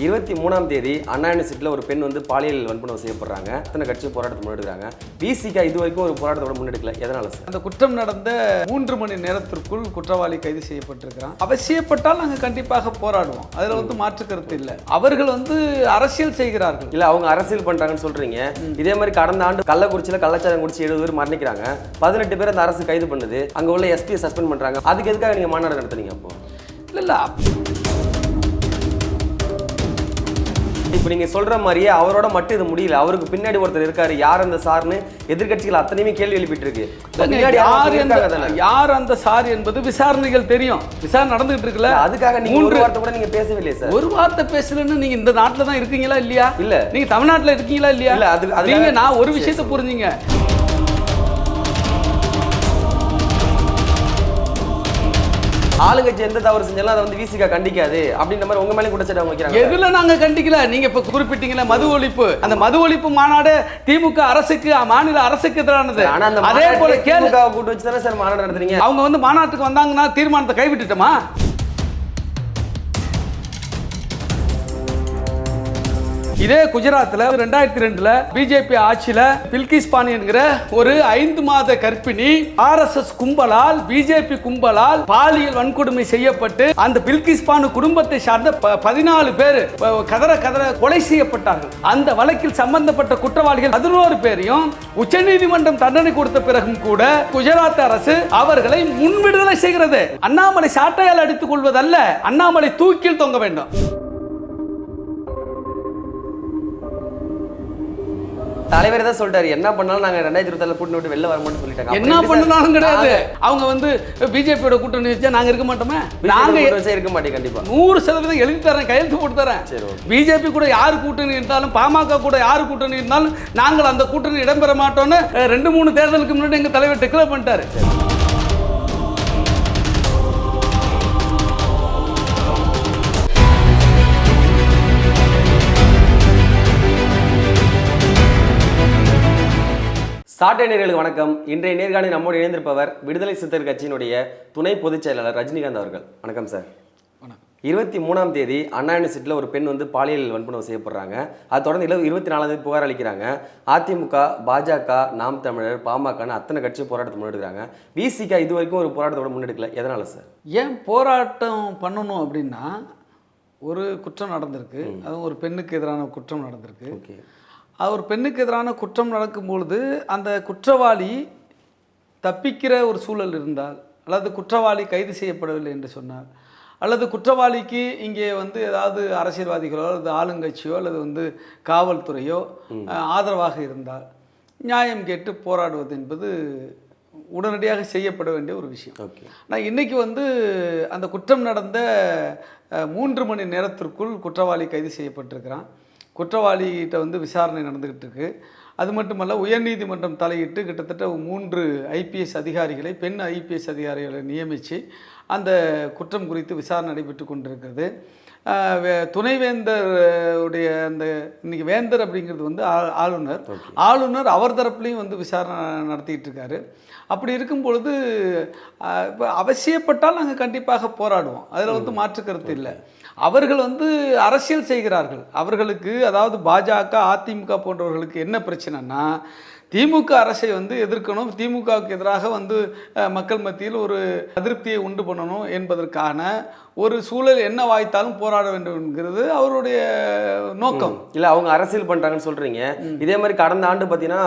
இருபத்தி மூணாம் தேதி அண்ணா யூனிவர்சிட்டியில் ஒரு பெண் வந்து பாலியல் வன்புணர்வு செய்யப்படுறாங்க. அத்தனை கட்சி போராட்டத்தை முன்னெடுக்கிறாங்க. பிசிகா இது வரைக்கும் ஒரு போராட்டத்தோட முன்னெடுக்கல. எதனால சார்? அந்த குற்றம் நடந்த மூன்று மணி நேரத்திற்குள் குற்றவாளி கைது செய்யப்பட்டிருக்கிறான். அவசியப்பட்டால் நாங்கள் கண்டிப்பாக போராடுவோம். அதில் வந்து மாற்று கருத்து இல்லை. அவர்கள் வந்து அரசியல் செய்கிறார்கள். இல்ல அவங்க அரசியல் பண்றாங்கன்னு சொல்றீங்க. இதே மாதிரி கடந்த ஆண்டு கள்ளக்குறிச்சியில கள்ளச்சாரம் குடிச்சு எழுபது பேர் மரணிக்கிறாங்க. பதினெட்டு பேர் அந்த அரசு கைது பண்ணுது. அங்க உள்ள எஸ்பியை சஸ்பெண்ட் பண்றாங்க. அதுக்கு எதுக்காக நீங்க மாநாடு நடத்துறீங்க அப்போ? இல்லை இல்லை இப்போ நீங்க சொல்ற மாதிரியே அவரோட மட்டும் இது முடியல. அவருக்கு பின்னாடி ஒருத்தர் இருக்காரு. யார் அந்த சார்னு எதிர்க்கட்சிகள் அத்தனையுமே கேள்வி எழுப்பிட்டு இருக்கு யார் அந்த சார் என்பது விசாரணைகள் தெரியும். விசாரணை நடந்துகிட்டு இருக்குல்ல? அதுக்காக நீங்க ஒரு மூன்று வார்த்தை கூட நீங்க பேசவே இல்லையே சார். ஒரு வார்த்தை பேசலன்னு நீங்க இந்த நாட்டில் தான் இருக்கீங்களா இல்லையா? இல்ல. நீங்க தமிழ்நாட்டில் இருக்கீங்களா இல்லையா? இல்ல, அது- நீங்க நான் ஒரு விஷயத்தை. புரிஞ்சுங்க. ஆளுங்கட்சி எந்த தவறு செஞ்சாலும் அதை வந்து விசிகா கண்டிக்காது. அப்படின்ற மாதிரி உங்க மேலே அவங்க வைக்கிறாங்க. எதுல நாங்க கண்டிக்கல? நீங்க இப்ப குறிப்பிட்டீங்களா மது ஒழிப்பு. அந்த மது ஒழிப்பு மாநாடு திமுக அரசுக்கு மாநில அரசுக்கு எதிரானது. அதே போல கேளு. திமுக வை கூட்டு வச்சு தானே சார் மாநாடு நடத்துறீங்க? அவங்க வந்து மாநாட்டுக்கு வந்தாங்கன்னா தீர்மானத்தை கைவிட்டுட்டோமா? இதே குஜராத்தில் ரெண்டாயிரத்தி ரெண்டுல பிஜேபி ஆட்சியில பில்கிஸ் பாணி என்கிற ஒரு ஐந்து மாத கர்ப்பிணி ஆர்எஸ்எஸ் கும்பலால் பிஜேபி கும்பலால் பாலியல் வன்கொடுமை செய்யப்பட்டு அந்த பில்கிஸ் பானு குடும்பத்தை சார்ந்த ப- பதினாலு பேர் கதற கதற கொலை செய்யப்பட்டார்கள். அந்த வழக்கில் சம்பந்தப்பட்ட குற்றவாளிகள் பதினோரு பேரையும் உச்சநீதிமன்றம் தண்டனை கொடுத்த பிறகும் கூட குஜராத் அரசு அவர்களை முன்விடுதலை செய்கிறது. அண்ணாமலை சாட்டையால் அடித்துக் கொள்வதல்ல அண்ணாமலை தூக்கில் தொங்க வேண்டும். தலைவர் தான் சொல்லிட்டாரு என்ன பண்ணாலும் நாங்க ரெண்டாயிரத்தி இருபத்தாறு கூட்டணி விட்டு வெளில வரமாட்டோம்னு சொல்லிட்டாங்க. என்ன பண்ணனாலும் கிடையாது. அவங்க வந்து பிஜேபியோட கூட்டணி வச்சா நாங்க இருக்க மாட்டோமே? நாங்க இருக்க மாட்டேன் கண்டிப்பா. நூறு சதவீதம் எழுதி தரேன் கையெழுத்து போட்டு தரேன். சரி. பிஜேபி கூட யார் கூட்டணி இருந்தாலும் பாமக கூட யார் கூட்டணி இருந்தாலும் நாங்கள் அந்த கூட்டணி இடம்பெற மாட்டோம்னு ரெண்டு மூணு தேர்தலுக்கு முன்னாடி எங்க தலைவர் டிக்ளேர் பண்ணிட்டாரு. சாட்டை நேர்களுக்கு வணக்கம். இன்றைய நேர்காணல் நம்மோடு இணைந்திருப்பவர் விடுதலை சிறுத்தைகள் கட்சியினுடைய துணை பொதுச் செயலாளர் ரஜினிகாந்த் அவர்கள். வணக்கம் சார். வணக்கம். இருபத்தி மூணாம் தேதி அண்ணா யூனிவர்சிட்டியில் ஒரு பெண் வந்து பாலியல் வன்புணர்வு செய்யப்படுறாங்க. அது தொடர்ந்து இல இருபத்தி நாலாம் தேதி புகார் அளிக்கிறாங்க. அதிமுக பாஜக நாம் தமிழர் பாமகன்னு அத்தனை கட்சி போராட்டத்தை முன்னெடுக்கிறாங்க. விசிகா இது வரைக்கும் ஒரு போராட்டத்தோட முன்னெடுக்கல. எதனால சார்? ஏன் போராட்டம் பண்ணணும் அப்படின்னா ஒரு குற்றம் நடந்திருக்கு. அதுவும் ஒரு பெண்ணுக்கு எதிரான குற்றம் நடந்திருக்கு. ஒரு பெண்ணுக்கு எதிரான குற்றம் நடக்கும் பொழுது அந்த குற்றவாளி தப்பிக்கிற ஒரு சூழல் இருந்தால் அல்லது குற்றவாளி கைது செய்யப்படவில்லை என்று சொன்னார். அல்லது குற்றவாளிக்கு இங்கே வந்து ஏதாவது அரசியல்வாதிகளோ அல்லது ஆளுங்கட்சியோ அல்லது வந்து காவல்துறையோ ஆதரவாக இருந்தால் நியாயம் கேட்டு போராடுவது என்பது உடனடியாக செய்யப்பட வேண்டிய ஒரு விஷயம். ஓகே. ஆனால் இன்னைக்கு வந்து அந்த குற்றம் நடந்த மூன்று மணி நேரத்திற்குள் குற்றவாளி கைது செய்யப்பட்டிருக்கிறான். குற்றவாளிகிட்ட வந்து விசாரணை நடந்துக்கிட்டு இருக்கு. அது மட்டுமல்ல உயர்நீதிமன்றம் தலையிட்டு கிட்டத்தட்ட மூன்று ஐபிஎஸ் அதிகாரிகளை பெண் ஐபிஎஸ் அதிகாரிகளை நியமித்து அந்த குற்றம் குறித்து விசாரணை நடைபெற்று கொண்டிருக்கிறது. அஹ், வே- துணைவேந்தர் அஹ், உடைய அந்த இன்னைக்கு வேந்தர் அப்படிங்கிறது வந்து ஆ- ஆளுநர். ஆளுநர் அவர் தரப்புலையும் வந்து விசாரணை நடத்திட்டு இருக்காரு. அப்படி இருக்கும் பொழுது இப்போ அவசியப்பட்டால் நாங்கள் கண்டிப்பாக போராடுவோம். அதில் வந்து மாற்று கருத்து இல்லை. அவர்கள் வந்து அரசியல் செய்கிறார்கள். அவர்களுக்கு அதாவது பாஜக அதிமுக போன்றவர்களுக்கு என்ன பிரச்சனைனா திமுக அரசை வந்து எதிர்க்கணும். திமுகவுக்கு எதிராக வந்து மக்கள் மத்தியில் ஒரு அதிருப்தியை உண்டு பண்ணணும் என்பதற்கான ஒரு சூழல் என்ன வாய்த்தாலும் போராட வேண்டும் என்கிறது அவருடைய நோக்கம். இல்ல அவங்க அரசியல் பண்றாங்கன்னு சொல்றீங்க. இதே மாதிரி கடந்த ஆண்டு பாத்தீங்கன்னா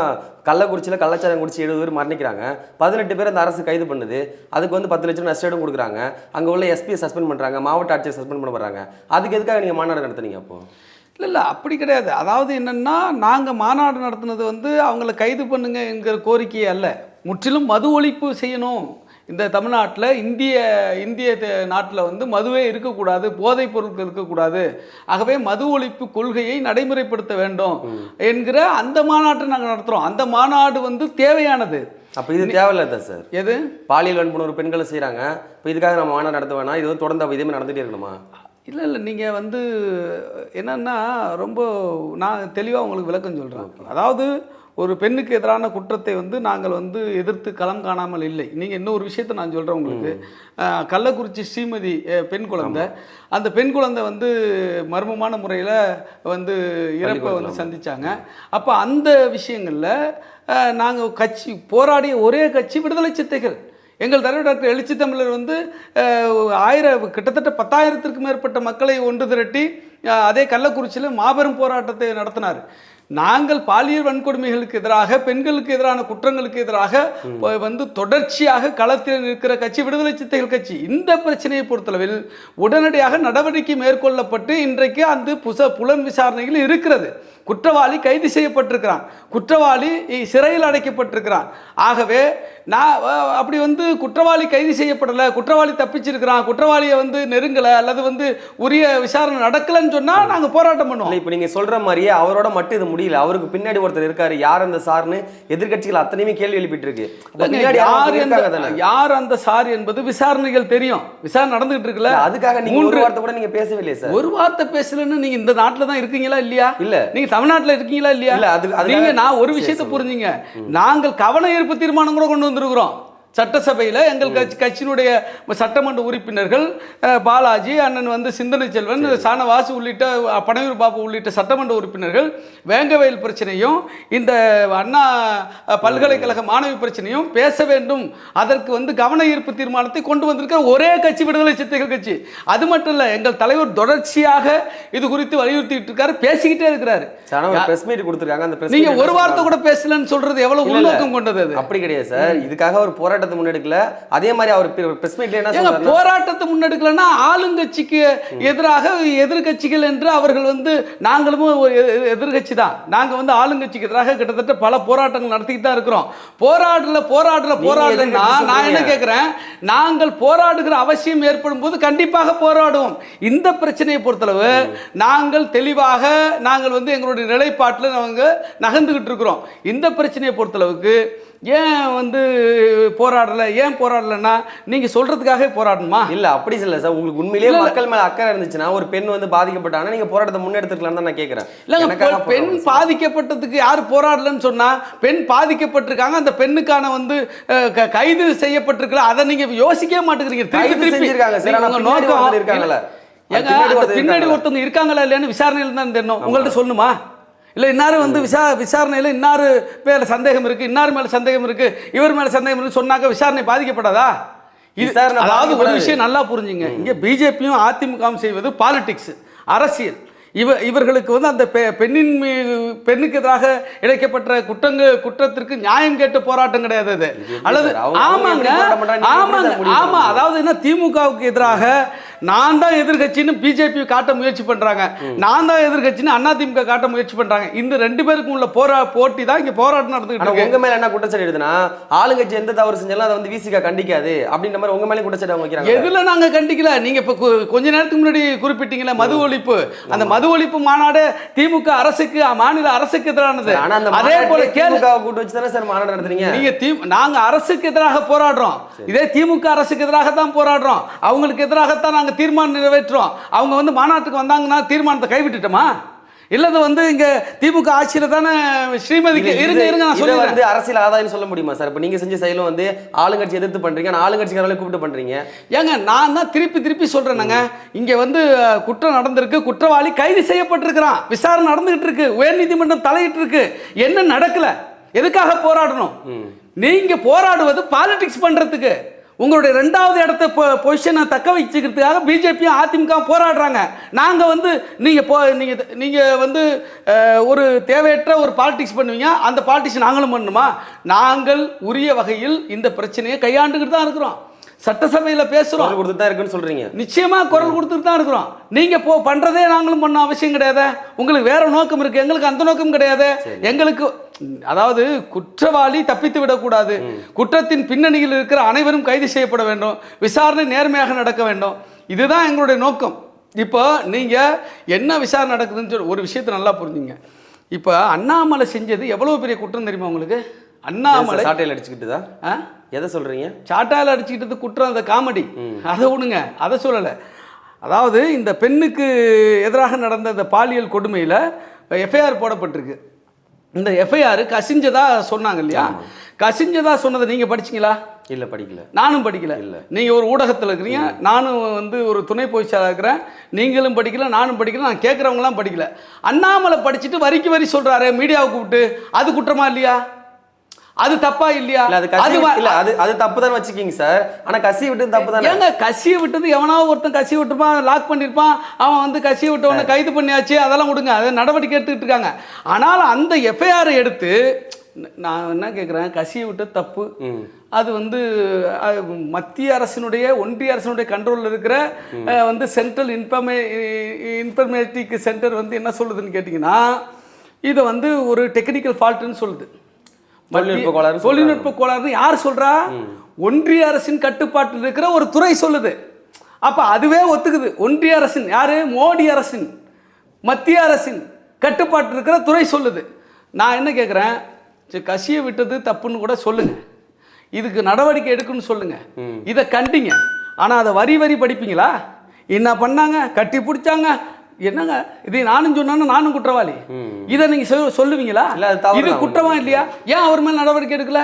கள்ளக்குறிச்சியில கள்ளச்சாரம் குடிச்சு எழுபது பேர் மரணிக்கிறாங்க. பதினெட்டு பேர் அந்த அரசு கைது பண்ணுது. அதுக்கு வந்து பத்து லட்சம் நஷ்டம் கொடுக்குறாங்க. அங்க உள்ள எஸ்பியை சஸ்பெண்ட் பண்றாங்க. மாவட்ட ஆட்சியர் சஸ்பெண்ட் பண்ண போறாங்க. அதுக்கு எதுக்காக நீங்க மாநாடு நடத்துனீங்க அப்போ? இல்லை இல்லை அப்படி கிடையாது. அதாவது என்னென்னா நாங்கள் மாநாடு நடத்துனது வந்து அவங்கள கைது பண்ணுங்க என்கிற கோரிக்கையே அல்ல. முற்றிலும் மது ஒழிப்பு செய்யணும். இந்த தமிழ்நாட்டில் இந்திய இந்திய நாட்டில் வந்து மதுவே இருக்கக்கூடாது போதைப் பொருட்கள் இருக்கக்கூடாது. ஆகவே மது ஒழிப்பு கொள்கையை நடைமுறைப்படுத்த வேண்டும் என்கிற அந்த மாநாட்டை நாங்கள் நடத்துகிறோம் அந்த மாநாடு வந்து தேவையானது. அப்ப இது தேவையில்ல சார் எது? பாலியல் வன்புணர்வு பெண்களை செய்றாங்க. இப்போ இதுக்காக நம்ம மாநாடு நடத்த வேணாம். இது வந்து தொடர்ந்து இதே மாதிரி நடந்துட்டே இருக்கணுமா? இல்லை இல்லை நீங்கள் வந்து என்னன்னா ரொம்ப நான் தெளிவாக உங்களுக்கு விளக்கம் சொல்கிறேன் அதாவது ஒரு பெண்ணுக்கு எதிரான குற்றத்தை வந்து நாங்கள் வந்து எதிர்த்து களம் காணாமல் இல்லை. நீங்கள் இன்னொரு விஷயத்தை நான் சொல்கிறேன் உங்களுக்கு. கள்ளக்குறிச்சி ஸ்ரீமதி பெண் குழந்தை. அந்த பெண் குழந்தை வந்து மர்மமான முறையில் வந்து இறப்பை வந்து சந்திச்சாங்க. அப்போ அந்த விஷயங்களில் நாங்கள் கட்சி போராடிய ஒரே கட்சி விடுதலை சித்தைகள் எங்கள் தலைவர் டாக்டர் எழுச்சி தமிழர் வந்து ஆயிரம் கிட்டத்தட்ட பத்தாயிரத்திற்கும் மேற்பட்ட மக்களை ஒன்று திரட்டி அதே கள்ளக்குறிச்சியில் மாபெரும் போராட்டத்தை நடத்தினார். நாங்கள் பாலியல் வன்கொடுமைகளுக்கு எதிராக பெண்களுக்கு எதிரான குற்றங்களுக்கு எதிராக வந்து தொடர்ச்சியாக களத்தில் இருக்கிற கட்சி விடுதலை சித்தைகள் கட்சி இந்த பிரச்சனையை பொறுத்தளவில் உடனடியாக நடவடிக்கை மேற்கொள்ளப்பட்டு இன்றைக்கு அந்த புச புலன் விசாரணையில் இருக்கிறது. குற்றவாளி கைது செய்யப்பட்டிருக்கிறான். குற்றவாளி சிறையில் அடைக்கப்பட்டிருக்கிறான். ஆகவே நான் அப்படி வந்து குற்றவாளி கைது செய்யப்படலை குற்றவாளி தப்பிச்சிருக்கிறான் குற்றவாளியை வந்து நெருங்கலை அல்லது வந்து உரிய விசாரணை நடக்கலைன்னு சொன்னால் நாங்கள் போராட்டம் பண்ணுவோம். இப்ப நீங்க சொல்ற மாதிரியே அவரோட மட்டும் இது முடியல. அவருக்கு பின்னாடி ஒருத்தர் இருக்காரு. யார் அந்த சார்னு எதிர்க்கட்சிகள் அத்தனையுமே கேள்வி எழுப்பிட்டு இருக்கு யாரோ அந்த- தானே? யார் அந்த சார் என்பது விசாரணைகள் தெரியும். விசாரணை நடந்துகிட்டு இருக்குல்ல? அதுக்காக நீங்க ஒரு வார்த்தை கூட நீங்க பேசவே இல்லையே சார். ஒரு வார்த்தை பேசலன்னு நீங்க இந்த நாட்டுல தான் இருக்கீங்களா இல்லையா? இல்ல. நீங்க தமிழ்நாட்டுல இருக்கீங்களா இல்லையா? இல்ல, அது- நீங்க நான் ஒரு விஷயத்தை. புரிஞ்சுங்க. நாங்கள் கவன ஈர்ப்பு தீர்மானம் கூட கொண்டு வந்திருக்கிறோம். சட்டசபையில் எங்கள் கட்சி கட்சியினுடைய சட்டமன்ற உறுப்பினர்கள் பாலாஜி அண்ணன் வந்து சிந்தனை செல்வன் சானவாஸ் உள்ளிட்ட பனையூர் பாபு உள்ளிட்ட சட்டமன்ற உறுப்பினர்கள் வேங்கவயல் பிரச்சனையும் இந்த அண்ணா பல்கலைக்கழக மாணவி பிரச்சனையும் பேச வேண்டும். அதற்கு வந்து கவன ஈர்ப்பு தீர்மானத்தை கொண்டு வந்திருக்கிற ஒரே கட்சி விடுதலை சிறுத்தைகள் கட்சி. அது மட்டும் இல்லை எங்கள் தலைவர் தொடர்ச்சியாக இது குறித்து வலியுறுத்திட்டு இருக்காரு பேசிக்கிட்டே இருக்கிறாரு. கொடுத்துருக்காங்க நீங்க ஒரு வார்த்தை கூட பேசலன்னு சொல்றது எவ்வளவு. உள்நோக்கம் கொண்டது அப்படி கிடையாது சார். இதுக்காக ஒரு போராட்டத்தை முன்னெடுக்கல. அதே மாதிரி அவர் பிரஸ் மீட்ல என்ன போராட்டத்தை முன்னெடுக்கலன்னா ஆளுங்கட்சிக்கு எதிராக எதிர்கட்சிகள் என்று அவர்கள் வந்து நாங்களும் ஒரு எ- எதிர்க்கட்சி தான். நாங்க வந்து ஆளுங்கட்சிக்கு எதிராக கிட்டத்தட்ட பல போராட்டங்கள் நடத்திக்கிட்டு தான் இருக்கிறோம். போராடல போராடல போராடலன்னா நான் என்ன. கேட்கிறேன் நாங்கள் போராடுகிற அவசியம் ஏற்படும் போது கண்டிப்பாக போராடுவோம். இந்த பிரச்சனையை பொறுத்தளவு நாங்கள் தெளிவாக நாங்கள் வந்து எங்களுடைய நிலைப்பாட்டில் நாங்கள் நகர்ந்துகிட்டு இருக்கிறோம். இந்த பிரச்சனையை பொறுத்தளவுக்கு ஏன் வந்து போராடல? ஏன் போராடலைன்னா நீங்க சொல்றதுக்காக போராடணுமா? இல்ல அப்படி இல்ல சார். உங்களுக்கு உண்மையிலேயே இல்ல, இல்ல. மக்கள் மேல அக்கறை இருந்துச்சுன்னா ஒரு பெண் வந்து பாதிக்கப்பட்டாங்கன்னா நீங்க போராட்டத்தை முன்னெடுத்துக்கலாம் தான் நான் எனக்காக பெ- பெண். பாதிக்கப்பட்டதுக்கு யார் போராடலன்னு சொன்னா பெண் பாதிக்கப்பட்டிருக்காங்க அந்த பெண்ணுக்கான வந்து கைது செய்யப்பட்டிருக்கல அதை நீங்க யோசிக்கவே மாட்டேங்கிறீங்க. திருப்பி கைது திருப்பி செஞ்சிருக்காங்க சார், நோக்கம் இருக்காங்கல்ல. ஏங்க, பின்னாடி. ஒருத்தவங்க இருக்காங்களா இல்லையான்னு விசாரணையில் தான் தெரியணும். உங்கள்ட்ட சொல்லுமா இல்லை இன்னாரு வந்து விசா விசாரணையில் இன்னாரு மேல சந்தேகம் இருக்கு இன்னார் மேல சந்தேகம் இருக்கு இவர் மேல சந்தேகம் இருக்கு சொன்னாக்க விசாரணை பாதிக்கப்படாதா? இது அதாவது ஒரு. விஷயம் நல்லா புரிஞ்சுங்க. இங்க பிஜேபியும் அதிமுகவும் செய்வது பாலிடிக்ஸ் அரசியல். இவ இவர்களுக்கு வந்து அந்த பெ- பெண்ணின் மீ- பெண்ணுக்கு எதிராக இழைக்கப்பட்ட குற்றங்க குற்றத்திற்கு நியாயம் கேட்டு போராட்டம் கிடையாது அது. அல்லது ஆமாங்க. ஆமாங்க. ஆமா? அதாவது என்ன திமுகவுக்கு எதிராக நான் தான் எதிர்கட்சின்னு பிஜேபி காட்ட முயற்சி பண்றாங்க. நான் தான் எதிர்கட்சின்னு அண்ணா திமுக காட்ட முயற்சி பண்றாங்க. இந்த ரெண்டு பேருக்கும் உள்ள போரா போட்டி தான் இங்க போராட்டம் நடந்துகிட்டு இருக்கு. உங்க மேல என்ன குற்றச்சாட்டு எழுதுனா ஆளுங்கட்சி எந்த தவறு செஞ்சாலும் அதை வந்து விசிகா கண்டிக்காது. அப்படின்ற மாதிரி உங்க மேலே குற்றச்சாட்டு அவங்க வைக்கிறாங்க. எதுல நாங்க கண்டிக்கல? நீங்க இப்ப கொஞ்ச நேரத்துக்கு முன்னாடி குறிப்பிட்டீங்களே மது ஒழிப்பு. அந்த மது ஒழிப்பு மாநாடு திமுக அரசுக்கு மாநில அரசுக்கு எதிரானது. அதே போல மாநாட்டிலே கேளு. திமுகவை கூட்டு வச்சு தானே சார் மாநாடு நடத்துறீங்க? நீங்க நாங்க அரசுக்கு எதிராக போராடுறோம். இதே திமுக அரசுக்கு எதிராக தான் போராடுறோம். அவங்களுக்கு எதிராகத்தான் நாங்க தீர்மானம் நிறைவேற்றுறோம். அவங்க வந்து மாநாட்டுக்கு வந்தாங்கன்னா தீர்மானத்தை கைவிட்டுட்டோமா? இல்லது வந்து இங்க திமுக ஆட்சியில தானே ஸ்ரீமதிக்கு இருங்க இருங்க நான் சொல்லிடுறேன். வந்து அரசியல் ஆதாயம் சொல்ல முடியுமா சார்? இப்போ நீங்க செஞ்ச செயலும் வந்து ஆளுங்கட்சி எதிர்த்து பண்றீங்க. ஆனா ஆளுங்கட்சிக்காரங்களை கூப்பிட்டு பண்றீங்க. ஏங்க நான் தான் திருப்பி திருப்பி சொல்றேனுங்க. இங்க வந்து குற்றம் நடந்திருக்கு. குற்றவாளி கைது செய்யப்பட்டிருக்கிறான். விசாரணை நடந்துகிட்டு இருக்கு. உயர்நீதிமன்றம் தலையிட்டு இருக்கு. என்ன நடக்கல? எதுக்காக போராடணும்? நீங்க போராடுவது பாலிடிக்ஸ் பண்றதுக்கு. உங்களுடைய ரெண்டாவது இடத்த பொசிஷனை தக்க வச்சுக்கிறதுக்காக பிஜேபியும் அதிமுக போராடுறாங்க. நாங்கள் வந்து நீங்கள் போ நீங்கள் நீங்கள் வந்து ஒரு தேவையற்ற ஒரு பாலிடிக்ஸ் பண்ணுவீங்க. அந்த பாலிடிக்ஸ் நாங்களும் பண்ணணுமா? நாங்கள் உரிய வகையில் இந்த பிரச்சனையை கையாண்டுக்கிட்டு தான் இருக்கிறோம். சட்டசபையில் பேசுகிறோம் குரல் கொடுத்துட்டு தான் இருக்குன்னு சொல்றீங்க. நிச்சயமா குரல் கொடுத்துட்டு தான் இருக்கிறோம். நீங்க போ பண்றதே நாங்களும் பண்ண அவசியம் கிடையாது. உங்களுக்கு வேற நோக்கம் இருக்கு. எங்களுக்கு அந்த நோக்கம் கிடையாது. எங்களுக்கு அதாவது குற்றவாளி தப்பித்து விடக்கூடாது. குற்றத்தின் பின்னணியில் இருக்கிற அனைவரும் கைது செய்யப்பட வேண்டும். விசாரணை நேர்மையாக நடக்க வேண்டும். இதுதான் எங்களுடைய நோக்கம். இப்போ நீங்க என்ன விசாரணை நடக்குதுன்னு சொல்லி ஒரு விஷயத்தை நல்லா புரிஞ்சுங்க. இப்போ அண்ணாமலை செஞ்சது எவ்வளவு பெரிய குற்றம் தெரியுமா உங்களுக்கு? அண்ணாமலை சாட்டையில் அடிச்சுக்கிட்டு தான் ஆ? எதை சொல்றீங்க? சாட்டால் அடிச்சுக்கிட்டது குற்றம் அந்த காமெடி. அதை விடுங்க. அதை சொல்லலை. அதாவது இந்த பெண்ணுக்கு எதிராக நடந்த இந்த பாலியல் கொடுமையில் எஃப்ஐஆர் போடப்பட்டிருக்கு. இந்த எஃப்ஐஆர் கசிஞ்சதா சொன்னாங்க இல்லையா? கசிஞ்சதா சொன்னதை நீங்கள் படிச்சீங்களா? இல்ல படிக்கல. நானும் படிக்கல. இல்ல. நீங்க ஒரு ஊடகத்தில் இருக்கிறீங்க. நானும் வந்து ஒரு துணை பொதுச்செயலாளர் இருக்கிறேன். நீங்களும் படிக்கல நானும் படிக்கல நான் கேட்குறவங்களாம் படிக்கல. அண்ணாமலை படிச்சுட்டு வரிக்கு வரி சொல்றாரு மீடியாவை கூப்பிட்டு. அது குற்றமா இல்லையா? அது தப்பா இல்லையா? இல்ல அது கசி வ- இல்ல அது அது தப்பு தான் வச்சுக்கிங்க சார். ஆனா கசி விட்டு தப்பு தானே? ஏங்க கசியை விட்டது எவனா ஒருத்தன் கசி விட்டுருப்பான் லாக் பண்ணியிருப்பான் அவன் வந்து கசியை விட்டவனை கைது பண்ணியாச்சு அதெல்லாம் விடுங்க. அது நடவடிக்கை எடுத்துக்கிட்டு இருக்காங்க. ஆனால் அந்த எஃப்ஐஆரை எடுத்து நான் என்ன கேட்குறேன் கசியை விட்டு தப்பு. அது வந்து மத்திய அரசினுடைய ஒன்றிய அரசினுடைய கண்ட்ரோலில் இருக்கிற வந்து சென்ட்ரல் இன்ஃபர்மே இன்ஃபர்மேட்டிக் சென்டர் வந்து என்ன சொல்லுதுன்னு கேட்டிங்கன்னா இதை வந்து ஒரு டெக்னிக்கல் ஃபால்ட்டுன்னு சொல்லுது. தொழில்நுட்ப சொல்றாங்க. தொழில்நுட்ப கோளாறுன்னு யார் சொல்றா? ஒன்றிய அரசின் கட்டுப்பாட்டில் இருக்கிற ஒரு துறை சொல்லுது. அப்ப அதுவே ஒத்துக்குது. ஒன்றிய அரசின் யாரு? மோடி அரசின். மத்திய அரசின் கட்டுப்பாட்டில் இருக்கிற துறை சொல்லுது. நான் என்ன கேட்குறேன் சரி கசியை விட்டது தப்புன்னு கூட சொல்லுங்க. இதுக்கு நடவடிக்கை எடுக்கணும்னு சொல்லுங்க. இதை கண்டிங்க. ஆனா அதை வரி வரி படிப்பீங்களா? என்ன பண்ணாங்க? கட்டி பிடிச்சாங்க. என்னங்க? இதை நானும் சொன்னாலும் நானும் குற்றவாளி. இதை நீங்க சொல்- சொல்லுவீங்களா? இது. குற்றமா இல்லையா? ஏன் அவர் மேல நடவடிக்கை எடுக்கல?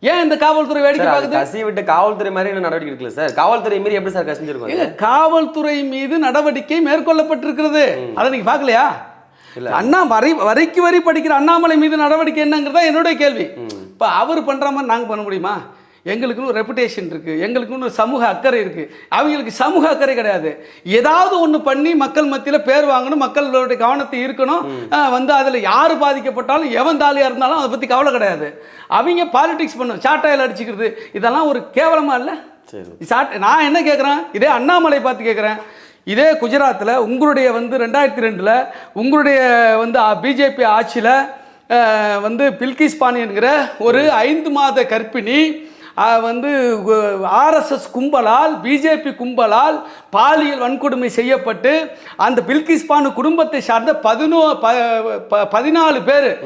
ஏன் இந்த காவல்துறை வேடிக்கை பார்க்குது? கசி விட்டு காவல்துறை மாதிரி இன்னும் நடவடிக்கை எடுக்கல சார்? காவல்துறை மீறி எப்படி சார் கசிஞ்சிருக்கும் காவல்துறை மீது நடவடிக்கை மேற்கொள்ளப்பட்டிருக்கிறது. அதை நீங்க பார்க்கலையா? அண்ணா வரி வரிக்கு வரி படிக்கிற அண்ணாமலை மீது நடவடிக்கை என்னங்கிறதா என்னுடைய கேள்வி. இப்போ அவர் பண்ற மாதிரி நாங்க பண்ண முடியுமா? எங்களுக்குன்னு ஒரு ரெப்புடேஷன் இருக்கு. எங்களுக்குன்னு ஒரு சமூக அக்கறை இருக்கு. அவங்களுக்கு சமூக அக்கறை கிடையாது. ஏதாவது ஒன்று பண்ணி மக்கள் மத்தியில் பேர் வாங்கணும் மக்களுடைய கவனத்தை ஈர்க்கணும். அஹ் வந்து அதில் யார் பாதிக்கப்பட்டாலும் எவன் தாலியாக இருந்தாலும் அதை பற்றி கவலை கிடையாது. அவங்க பாலிடிக்ஸ் பண்ணும் சாட்டாயில் அடிச்சுக்கிறது. இதெல்லாம் ஒரு கேவலமா இல்லை? சரி. சாட் நான் என்ன கேட்குறேன் இதே அண்ணாமலை பார்த்து கேட்குறேன் இதே குஜராத்தில் உங்களுடைய வந்து ரெண்டாயிரத்தி ரெண்டில் உங்களுடைய வந்து பிஜேபி ஆட்சியில் வந்து பில்கிஸ் பானி என்கிற ஒரு ஐந்து மாத கர்ப்பிணி வந்து ஆர்எஸ்எஸ் கும்பலால் பிஜேபி கும்பலால் பாலியல் வன்கொடுமை செய்யப்பட்டு அந்த பில்கிஸ் பானு குடும்பத்தை சார்ந்த பதினோ ப- பதினாலு பேர்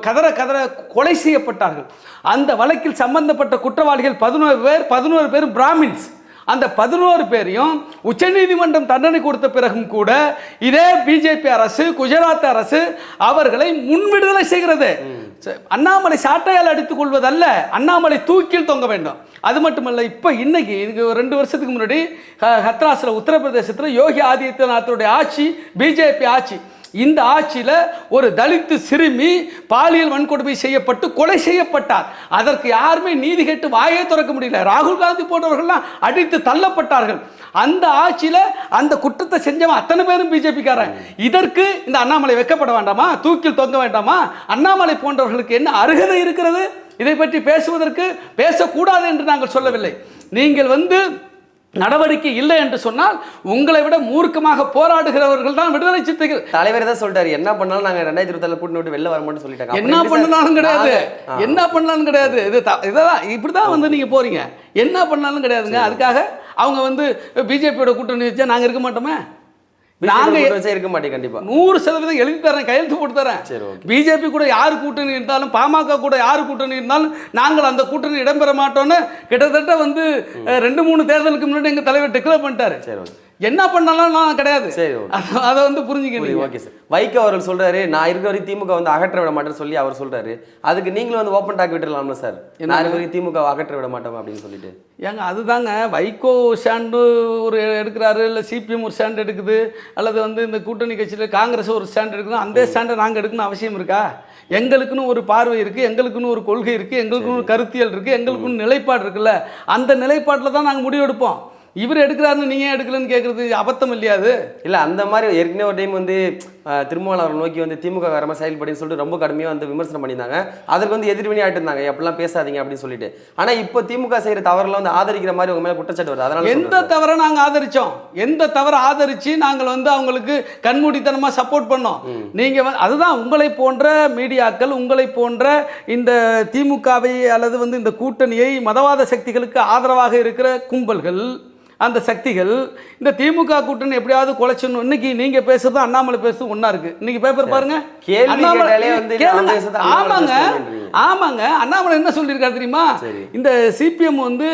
கதற கதற கொலை செய்யப்பட்டார்கள். அந்த வழக்கில் சம்பந்தப்பட்ட குற்றவாளிகள் பதினோரு பேர் பதினோரு பேரும் பிராமின்ஸ். அந்த பதினோரு பேரையும் உச்சநீதிமன்றம் தண்டனை கொடுத்த பிறகும் கூட இதே பிஜேபி அரசு குஜராத் அரசு அவர்களை முன்விடுதலை செய்கிறது. அண்ணாமலை சாட்டையால் அடித்துக் கொள்வதல்ல அண்ணாமலை தூக்கில் தொங்க வேண்டும். அது மட்டுமல்ல இப்போ இன்னைக்கு இதுக்கு ஒரு ரெண்டு வருஷத்துக்கு முன்னாடி ஹத்ராஸில் உத்தரப்பிரதேசத்தில் யோகி ஆதித்யநாத்தருடைய ஆட்சி பிஜேபி ஆட்சி. இந்த ஆட்சியில் ஒரு தலித்து சிறுமி பாலியல் வன்கொடுமை செய்யப்பட்டு கொலை செய்யப்பட்டார். அதற்கு யாருமே நீதி கேட்டு வாயே திறக்க முடியல. ராகுல் காந்தி போன்றவர்கள்லாம் அடித்து தள்ளப்பட்டார்கள். அந்த ஆட்சியில் அந்த குற்றத்தை செஞ்சவன் அத்தனை பேரும் பிஜேபிக்காரன். இதற்கு இந்த அண்ணாமலை வைக்கப்பட வேண்டாமா? தூக்கில் தொங்க வேண்டாமா? அண்ணாமலை போன்றவர்களுக்கு என்ன அருகதை இருக்கிறது? இதை பற்றி பேசுவதற்கு பேசக்கூடாது என்று நாங்கள் சொல்லவில்லை. நீங்கள் வந்து நடவடிக்கை இல்லை என்று சொன்னால் உங்களை விட மூர்க்கமாக போராடுகிறவர்கள் தான் விடுதலை சித்தைகள் தலைவர் தான் சொல்லிட்டாரு என்ன பண்ணாலும் நாங்க ரெண்டாயிரத்தி இருபத்தி கூட்டு விட்டு வெளில வர மாட்டோம்னு சொல்லிட்டாங்க. என்ன பண்ணாலும் கிடையாது. நாங்க-. என்ன பண்ணாலும் கிடையாது. இது இதெல்லாம் இப்படி தான் வந்து நீங்கள் போறீங்க. என்ன பண்ணாலும் கிடையாதுங்க. அதுக்காக அவங்க வந்து பிஜேபியோட கூட்டணி வச்சா நாங்கள் இருக்க மாட்டோமே? நாங்க நாங்கள் இருக்க மாட்டேன் கண்டிப்பா. நூறு சதவீதம் எழுதி தரேன்? கையெழுத்து போட்டு தரேன். சரி. பிஜேபி கூட யார் கூட்டணி இருந்தாலும் பாமக கூட யார் கூட்டணி இருந்தாலும் நாங்கள் அந்த கூட்டணி இடம்பெற மாட்டோம்னு கிட்டத்தட்ட வந்து ரெண்டு மூணு தேர்தலுக்கு முன்னாடி எங்க தலைவர் டிக்ளேர் பண்ணிட்டாரு. சரி என்ன பண்ணாலும் நான் கிடையாது. சரி. அத- வந்து புரிஞ்சுக்கணும் ஓகே சார். வைகோ அவர்கள் சொல்றாரு நான் இருக்க வரைக்கும் திமுக வந்து அகற்ற விட மாட்டேன்னு சொல்லி அவர் சொல்றாரு. அதுக்கு நீங்களும் வந்து ஓப்பன் டாக் விட்டுறலாம்ல சார். நான் இருக்க வரைக்கும் திமுக அகற்ற விட மாட்டோம்? அப்படின்னு சொல்லிட்டு. ஏங்க அதுதாங்க. வைகோ ஸ்டாண்டு ஒரு எடுக்கிறாரு இல்லை சிபிஎம் ஒரு ஸ்டாண்ட் எடுக்குது. அல்லது வந்து இந்த கூட்டணி கட்சியில் காங்கிரஸ் ஒரு ஸ்டாண்ட் எடுக்குது அந்த ஸ்டாண்டை நாங்கள் எடுக்கணும் அவசியம் இருக்கா? எங்களுக்குன்னு ஒரு பார்வை இருக்குது எங்களுக்குன்னு ஒரு கொள்கை இருக்குது எங்களுக்குன்னு ஒரு கருத்தியல் இருக்குது எங்களுக்குன்னு நிலைப்பாடு இருக்குல்ல? அந்த நிலைப்பாட்டில் தான் நாங்கள் முடிவெடுப்போம் இவர் எடுக்கிறாருன்னு நீங்கள் ஏன் எடுக்கலன்னு கேட்குறது அபத்தம் இல்லையா அது? இல்ல அந்த மாதிரி ஏற்கனவே ஒரு டைம் வந்து திருமாவளவன் நோக்கி வந்து திமுக மாதிரி செயல்படுன்னு சொல்லிட்டு ரொம்ப கடுமையா வந்து விமர்சனம் பண்ணியிருந்தாங்க. அதற்கு வந்து எதிர்வினை ஆயிட்டு இருந்தாங்க எப்படிலாம் பேசாதீங்க அப்படின்னு சொல்லிட்டு. ஆனா இப்போ திமுக செய்யற தவறுலாம் வந்து ஆதரிக்கிற மாதிரி உங்க மேல குற்றச்சாட்டு வருது. அதனால எந்த தவறை நாங்கள் ஆதரிச்சோம்? எந்த தவறை ஆதரித்து நாங்கள் வந்து அவங்களுக்கு கண்மூடித்தனமாக சப்போர்ட் பண்ணோம்? நீங்கள் வந்து அதுதான் உங்களை போன்ற மீடியாக்கள் உங்களை போன்ற இந்த திமுகவை அல்லது வந்து இந்த கூட்டணியை மதவாத சக்திகளுக்கு ஆதரவாக இருக்கிற கும்பல்கள் அந்த சக்திகள் இந்த திமுக கூட்டணி எப்படியாவது குலைச்சிடணும். இன்னைக்கு நீங்க பேசுறது அண்ணாமலை பேசுறது ஒண்ணா இருக்கு. இன்னைக்கு பேப்பர் பாருங்க. ஆமாங்க. ஆமாங்க. அண்ணாமலை என்ன சொல்லியிருக்காரு தெரியுமா. இந்த சிபிஎம் வந்து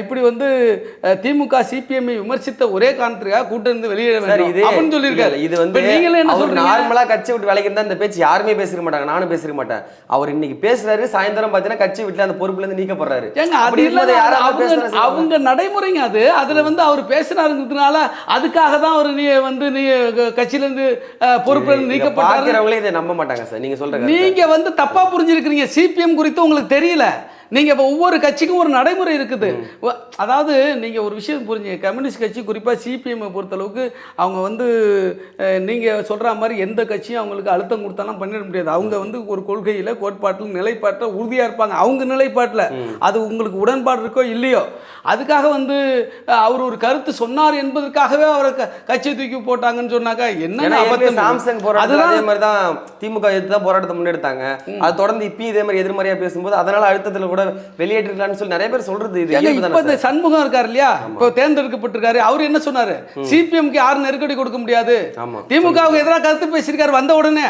இப்படி வந்து திமுக சிபிஎம் விமர்சித்த ஒரே காரணத்துக்காக வேண்டும் இது அப்படின்னு சொல்லியிருக்காரு. இது வந்து நீங்களே என்ன சொல்றீங்க? நார்மலா கட்சி விட்டு விலகி இருந்தா இந்த பேச்சு யாருமே பேசிருக்க மாட்டாங்க. நானும் பேசிருக்க மாட்டேன். அவர் இன்னைக்கு பேசுறாரு சாயந்தரம் பாத்தீங்கன்னா கட்சி விட்டுல அந்த பொறுப்புல இருந்து நீக்கப்படுறாரு. அவங்க நடைமுறைங்க அது. அதுல வந்து அவர் பேசினாருங்கிறதுனால அதுக்காக தான் அவர் நீ வந்து நீ க- கட்சியில இருந்து அஹ், பொறுப்புல இருந்து இதை நீக்கப்பட்டாரு இதை நம்ப மாட்டாங்க சார். நீங்க சொல்ற கருத்தை. நீங்க வந்து தப்பா புரிஞ்சிருக்கிறீங்க. சிபிஎம் குறித்து உங்களுக்கு தெரியல. நீங்க இப்ப ஒவ்வொரு கட்சிக்கும் ஒரு நடைமுறை இருக்குது. அதாவது நீங்க ஒரு விஷயம் புரிஞ்சுங்க. கம்யூனிஸ்ட் கட்சி குறிப்பா சிபிஎம் பொறுத்தளவுக்கு அவங்க வந்து அஹ், நீங்க சொல்ற மாதிரி எந்த கட்சியும் அவங்களுக்கு அழுத்தம் கொடுத்தாலும் பண்ணிட முடியாது. அவங்க வந்து ஒரு கொள்கையில கோட்பாட்டில் நிலைப்பாட்டில் உறுதியா இருப்பாங்க. அவங்க நிலைப்பாட்டில். அது உங்களுக்கு உடன்பாடு இருக்கோ இல்லையோ. அதுக்காக வந்து அவர் ஒரு கருத்து சொன்னார் என்பதற்காகவே அவரை கட்சியை தூக்கி போட்டாங்கன்னு சொன்னாக்கா என்ன சாம்சங் அதுதான் அதே மாதிரி தான் திமுக எதிர்த்து தான் போராட்டத்தை முன்னெடுத்தாங்க. அது தொடர்ந்து இப்பயும் இதே மாதிரி எதிர்மறையா பேசும்போது அதனால அழுத்தத்துல கூட வெளியேற்றிருக்கலாம்னு சொல்லி நிறைய பேர் சொல்றது இது இப்ப இந்த? சண்முகம் இருக்கார் இல்லையா? இப்போ தேர்ந்தெடுக்கப்பட்டிருக்காரு. அவர் என்ன சொன்னாரு? சிபிஎம்க்கு யாரும் நெருக்கடி கொடுக்க முடியாது. திமுகவுக்கு எதிராக கருத்து பேசியிருக்காரு வந்த உடனே.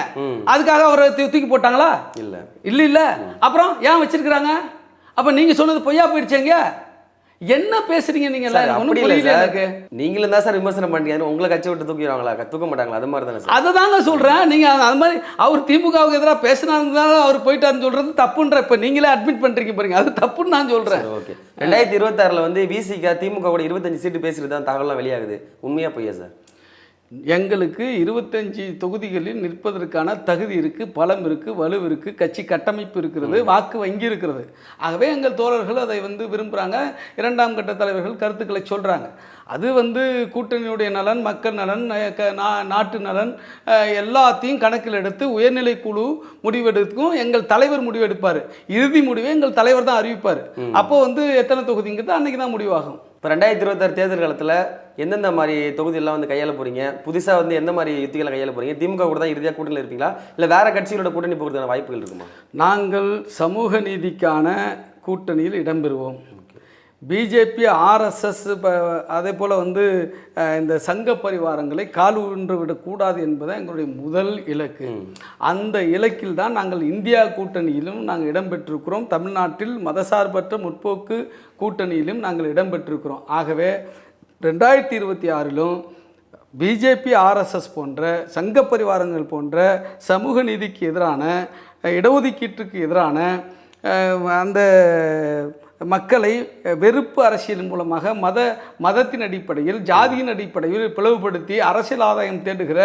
அதுக்காக அவரை தூக்கி போட்டாங்களா? இல்ல. இல்ல இல்ல. அப்புறம் ஏன் வச்சிருக்கிறாங்க? அப்ப நீங்க சொன்னது பொய்யா போயிடுச்சேங்க என்ன பேசுறீங்க நீங்க அப்படி இல்ல எனக்கு. நீங்களும் தான் சார் விமர்சனம் பண்றீங்க. உங்களை கட்சி விட்டு தூக்கிடுவாங்களா? தூக்க மாட்டாங்களா? அது மாதிரி தானே அதை தாங்க சொல்றேன். நீங்க அது- மாதிரி அவர் திமுகவுக்கு எதிராக பேசினாங்க அவர் போயிட்டாருன்னு சொல்றது தப்புன்ற இப்ப நீங்களே அட்மிட் பண்றீங்க பாருங்க. அது தப்புன்னு நான் சொல்றேன். ஓகே. ரெண்டாயிரத்தி இருபத்தாறுல வந்து விசிக திமுக கூட இருபத்தஞ்சு சீட்டு பேசுறது தான் தகவலாம் வெளியாகுது. உண்மையா பொய்யா சார்? எங்களுக்கு இருபத்தஞ்சி தொகுதிகளில் நிற்பதற்கான தகுதி இருக்குது பலம் இருக்குது வலு இருக்குது கட்சி கட்டமைப்பு இருக்கிறது வாக்கு வங்கி இருக்கிறது. ஆகவே எங்கள் தோழர்கள் அதை வந்து விரும்புகிறாங்க இரண்டாம் கட்ட தலைவர்கள் கருத்துக்களை சொல்கிறாங்க அது வந்து கூட்டணியுடைய நலன் மக்கள் நலன் நாட்டு நலன் எல்லாத்தையும் கணக்கில் எடுத்து உயர்நிலை குழு முடிவெடுக்கும் எங்கள் தலைவர் முடிவெடுப்பார். இறுதி முடிவை எங்கள் தலைவர் தான் அறிவிப்பார். அப்போ வந்து எத்தனை தொகுதிங்கிறது அன்னைக்கு தான் முடிவாகும். இப்போ ரெண்டாயிரத்தி இருபத்தாறு தேர்தல் காலத்தில் எந்தெந்த மாதிரி தொகுதியெல்லாம் வந்து கையாள போறீங்க? புதுசாக வந்து எந்த மாதிரி யுத்திகளை கையாள போறீங்க? திமுக கூட தான் இறுதியாக கூட்டணியில் இருப்பீங்களா? இல்லை வேற கட்சிகளோட கூட்டணி போகிறதுக்கான வாய்ப்புகள் இருக்குமா? நாங்கள் சமூக நீதிக்கான கூட்டணியில் இடம்பெறுவோம். பிஜேபி ஆர்எஸ்எஸ் அதே போல் வந்து இந்த சங்க பரிவாரங்களை கால் ஊன்று விடக்கூடாது என்பது எங்களுடைய முதல் இலக்கு. அந்த இலக்கில் தான் நாங்கள் இந்தியா கூட்டணியிலும் நாங்கள் இடம்பெற்றிருக்கிறோம் தமிழ்நாட்டில் மதசார்பற்ற முற்போக்கு கூட்டணியிலும் நாங்கள் இடம்பெற்றிருக்கிறோம் ஆகவே ரெண்டாயிரத்தி இருபத்தி ஆறிலும் பிஜேபி ஆர்எஸ்எஸ் போன்ற சங்க பரிவாரங்கள் போன்ற சமூக நீதிக்கு எதிரான இடஒதுக்கீட்டுக்கு எதிரான அந்த மக்களை வெறுப்பு அரசியல் மூலமாக மத மதத்தின் அடிப்படையில் ஜாதியின் அடிப்படையில் பிளவுபடுத்தி அரசியல் ஆதாயம் தேடுகிற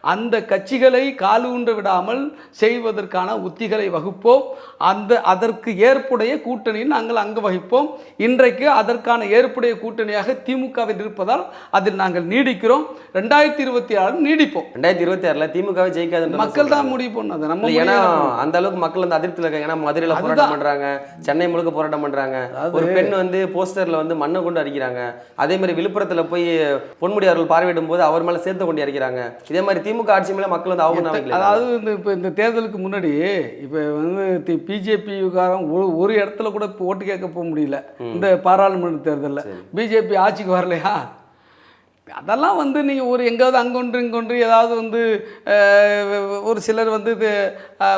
அந்த கட்சிகளை காலூன்ற விடாமல் செய்வதற்கான உத்திகளை வகுப்போம். அந்த அதற்கு ஏற்புடைய கூட்டணியில் நாங்கள் அங்கு வகிப்போம். இன்றைக்கு அதற்கான ஏற்புடைய கூட்டணியாக திமுகவில் இருப்பதால் அதில் நாங்கள் நீடிக்கிறோம். ரெண்டாயிரத்தி இருபத்தி ஆறு நீடிப்போம். ரெண்டாயிரத்தி இருபத்தி ஆறுல திமுகவே ஜெயிக்காதுன்ற மக்கள் தான் முடிவு பண்ணது நம்ம ஏன்னா. அந்த அளவுக்கு மக்கள் வந்து அதிருப்தியில் இருக்காங்க. ஏன்னா மதுரையில. போராட்டம் பண்றாங்க. சென்னை முழுக்க போராட்டம் பண்றாங்க. ஒரு பெண் வந்து போஸ்டர்ல வந்து மண்ணை கொண்டு அடிக்கிறாங்க. அதே மாதிரி விழுப்புரத்துல போய் பொன்முடி அவர்கள் பார்வையிடும் போது அவர் மேல சேர்த்து கொண்டு அடிக்கிறாங்க. இதே மாதிரி திமுக ஆட்சி மேல மக்கள் வந்து அவங்க அதாவது இந்த இப்போ இந்த தேர்தலுக்கு முன்னாடி இப்போ வந்து பிஜேபிக்காரன் ஒரு ஒரு இடத்துல கூட ஓட்டு கேட்க போக முடியல. இந்த பாராளுமன்ற தேர்தலில். பிஜேபி ஆட்சிக்கு வரலையா? அதெல்லாம் வந்து நீங்கள் ஒரு எங்காவது அங்கொன்று இங்கொன்று ஏதாவது வந்து ஒரு சிலர் வந்து இது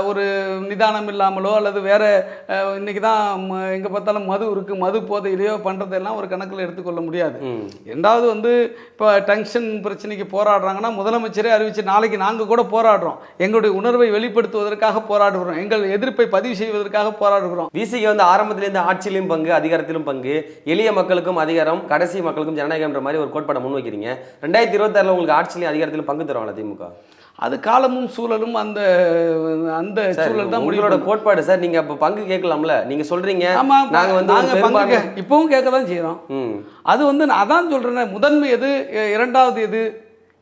ஒரு நிதானம் இல்லாமலோ அல்லது வேற அஹ், இன்னைக்கு தான் எங்கே பார்த்தாலும் மது இருக்குது மது போதையிலையோ பண்ணுறதெல்லாம் ஒரு கணக்கில் எடுத்துக்கொள்ள முடியாது. ரெண்டாவது வந்து இப்போ டென்ஷன் பிரச்சனைக்கு போராடுறாங்கன்னா முதலமைச்சரே அறிவிச்சு நாளைக்கு நாங்கள் கூட போராடுறோம். எங்களுடைய உணர்வை வெளிப்படுத்துவதற்காக போராடுகிறோம். எங்கள் எதிர்ப்பை பதிவு செய்வதற்காக போராடுகிறோம். விசிக்கு வந்து ஆரம்பத்திலேருந்து ஆட்சியிலும் பங்கு அதிகாரத்திலும் பங்கு எளிய மக்களுக்கும் அதிகாரம் கடைசி மக்களுக்கும் ஜனநாயகம்ன்ற மாதிரி ஒரு கோட்பாடை முன்வைக்கிறீங்க. ரெண்டாயிரத்தி இருபத்தாறுல உங்களுக்கு ஆட்சியிலும் அதிகாரத்திலும் பங்கு தருவாங்களா திமுக? அது காலமும் சூழலும் அந்த அந்த சூழல் தான் உங்களோட கோட்பாடு சார் நீங்க அப்ப பங்கு கேட்கலாம்ல? நீங்க சொல்றீங்க ஆமா நாங்க வந்து ஒரு நாங்க பங்கு இப்பவும் கேட்க தான் செய்கிறோம் அது வந்து நான் அதான் சொல்கிறேன் முதன்மை எது இரண்டாவது எது?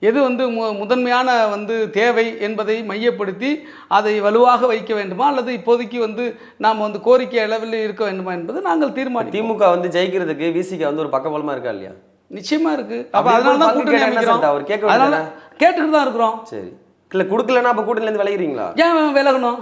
எது வந்து மு முதன்மையான வந்து தேவை என்பதை மையப்படுத்தி அதை வலுவாக வைக்க வேண்டுமா? அல்லது இப்போதைக்கு வந்து நாம் வந்து கோரிக்கை அளவில் இருக்க வேண்டுமா என்பது நாங்கள் தீர்மானிப்போம். திமுக வந்து ஜெயிக்கிறதுக்கு விசிக்கு வந்து ஒரு பக்கபலமா இருக்கா இல்லையா? நிச்சயமா இருக்கு. அப்ப அதனால தான் கூட்டணி அமைக்கிறோம். அவர் கேட்க அதனால? கேட்டுக்கிட்டு தான் இருக்கிறோம். சரி. இல்ல கொடுக்கலன்னா அப்ப கூட்டணில இருந்து விலகிறீங்களா? ஏன் விலகணும்?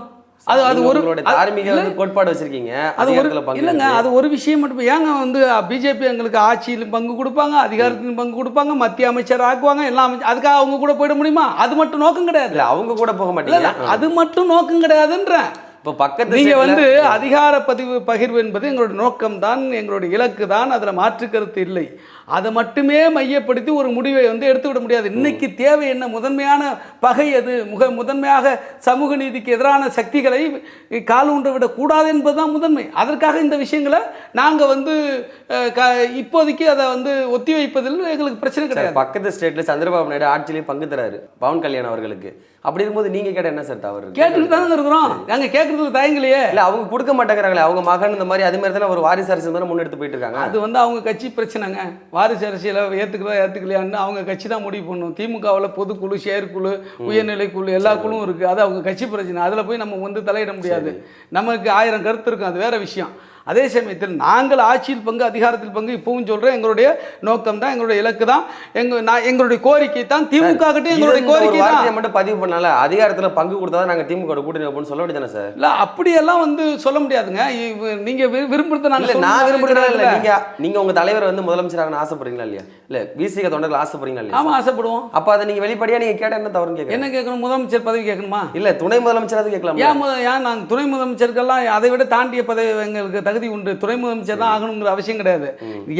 அது அது ஒரு தார்மீக இல்ல, கோட்பாடு வச்சிருக்கீங்க. அது ஒரு இல்லைங்க. அது ஒரு விஷயம் மட்டும் ஏங்க வந்து பிஜேபி எங்களுக்கு ஆட்சியிலும் பங்கு கொடுப்பாங்க அதிகாரத்திலும் பங்கு கொடுப்பாங்க மத்திய அமைச்சர் ஆக்குவாங்க எல்லாம் அமைச்சர் அதுக்காக அவங்க கூட போயிட முடியுமா? அது மட்டும் நோக்கம் கிடையாது. இல்ல அவங்க கூட போக இல்ல, மாட்டீங்க இல்ல, அது மட்டும் நோக்கம் கிடையாதுன்றேன். இப்போ பக்கத்து நீங்க state ல- வந்து அதிகார பதிவு பகிர்வு என்பது எங்களுடைய நோக்கம் தான் எங்களுடைய இலக்கு தான் அதில் மாற்று கருத்து இல்லை. அதை மட்டுமே மையப்படுத்தி ஒரு முடிவை வந்து எடுத்துவிட முடியாது. இன்னைக்கு தேவை என்ன? முதன்மையான பகை அது முக முதன்மையாக சமூக நீதிக்கு எதிரான சக்திகளை கால் ஊன்ற விடக்கூடாது என்பதுதான் முதன்மை. அதற்காக இந்த விஷயங்களை நாங்கள் வந்து க- இப்போதைக்கு அதை வந்து ஒத்தி வைப்பதில் எங்களுக்கு பிரச்சனை கிடையாது. பக்கத்து ஸ்டேட்ல சந்திரபாபு நாயுடு ஆட்சியிலேயே பங்கு தராரு. பவன் கல்யாண் அவர்களுக்கு. அப்படி இருக்கும்போது நீங்க கேட்ட என்ன சார் தவறு? கேட்டுட்டு தானே இருக்கிறோம். நாங்கள் கேட்கறதுல தயங்கலையே. இல்ல அவங்க கொடுக்க மாட்டேங்கிறாங்களே அவங்க மகன் இந்த மாதிரி அது மாதிரி தானே ஒரு வாரிசு அரசு தானே முன்னெடுத்து போயிட்டு இருக்காங்க? அது வந்து அவங்க கட்சி பிரச்சனைங்க. வாரிசு அரசியலை ஏற்றுக்கிறதா ஏற்றுக்கலையான்னு அவங்க கட்சி தான் முடிவு பண்ணும். திமுகவில் பொதுக்குழு செயற்குழு உயர்நிலைக்குழு எல்லா குழுவும் இருக்குது அது அவங்க கட்சி பிரச்சனை. அதில் போய் நம்ம வந்து தலையிட முடியாது. நமக்கு ஆயிரம் கருத்து இருக்கும். அது வேற விஷயம். அதே சமயத்தில் நாங்கள் ஆட்சியில் பங்கு அதிகாரத்தில் பங்கு இப்பவும் சொல்கிறேன் எங்களுடைய நோக்கம் தான் எங்களுடைய இலக்கு தான் எங்க நான் எங்களுடைய கோரிக்கை தான் திமுக கிட்டே எங்களுடைய கோரிக்கை தான் மட்டும் பதிவு பண்ணால அதிகாரத்துல பங்கு கொடுத்தா தான் நாங்க திமுக கூட்டணி வைப்போம்னு சொல்ல வேண்டியதானே சார்? இல்லை அப்படியெல்லாம் வந்து சொல்ல முடியாதுங்க. இவ- நீங்க வி- விரும்புறத நாங்கள் நான் விரும்புறதா இல்ல. நீங்க நீங்க உங்க தலைவர் வந்து முதலமைச்சராக ஆசைப்படுறீங்களா இல்லையா? இல்ல விசிக தொண்டர்கள் ஆசைப்படுறீங்களா இல்லையா? ஆமாம் ஆசைப்படுவோம். அப்ப அதை நீங்க வெளிப்படையா நீங்க கேட்ட என்ன தவறுன்னு கேட்கறேன் என்ன கேட்கணும்? முதலமைச்சர் பதவி கேட்கணுமா? இல்ல துணை முதலமைச்சராவது கேட்கலாம் ஏன் ஏன் நாங்கள் துணை முதலமைச்சருக்கெல்லாம் அதை விட தாண்டிய பதவி எங்களுக்கு தகுதி உண்டு. துணை முதலமைச்சர் தான் ஆகணுங்கிற அவசியம் கிடையாது.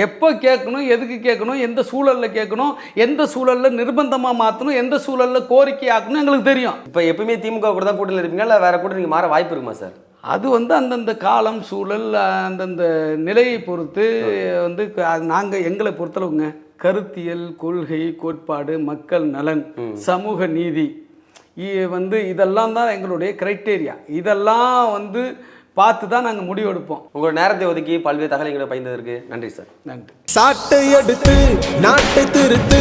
எப்போ கேட்கணும் எதுக்கு கேட்கணும் எந்த சூழலில் கேட்கணும் எந்த சூழலில் நிர்பந்தமாக மாற்றணும் எந்த சூழலில் கோரிக்கை ஆக்கணும் எங்களுக்கு தெரியும். இப்ப எப்பயுமே திமுக கூட தான் கூட்டணியில் இருப்பீங்களா? இல்ல வேற கூட்டணி நீங்க மாற வாய்ப்பு இருக்குமா சார்? அது வந்து அந்தந்த காலம் சூழல் அந்தந்த நிலையை பொறுத்து வந்து நாங்கள் எங்களை பொறுத்தளவுங்க கருத்தியல் கொள்கை கோட்பாடு மக்கள் நலன் சமூக நீதி வந்து இதெல்லாம் தான் எங்களுடைய கிரைட்டேரியா இதெல்லாம் வந்து பார்த்து தான் நாங்கள் முடிவெடுப்போம். உங்களோட நேரத்தை ஒதுக்கி பல்வேறு தகவல்களை பகிர்ந்ததற்கு நன்றி சார். நன்றி. சாட்டை எடுத்து நாட்டை திருத்து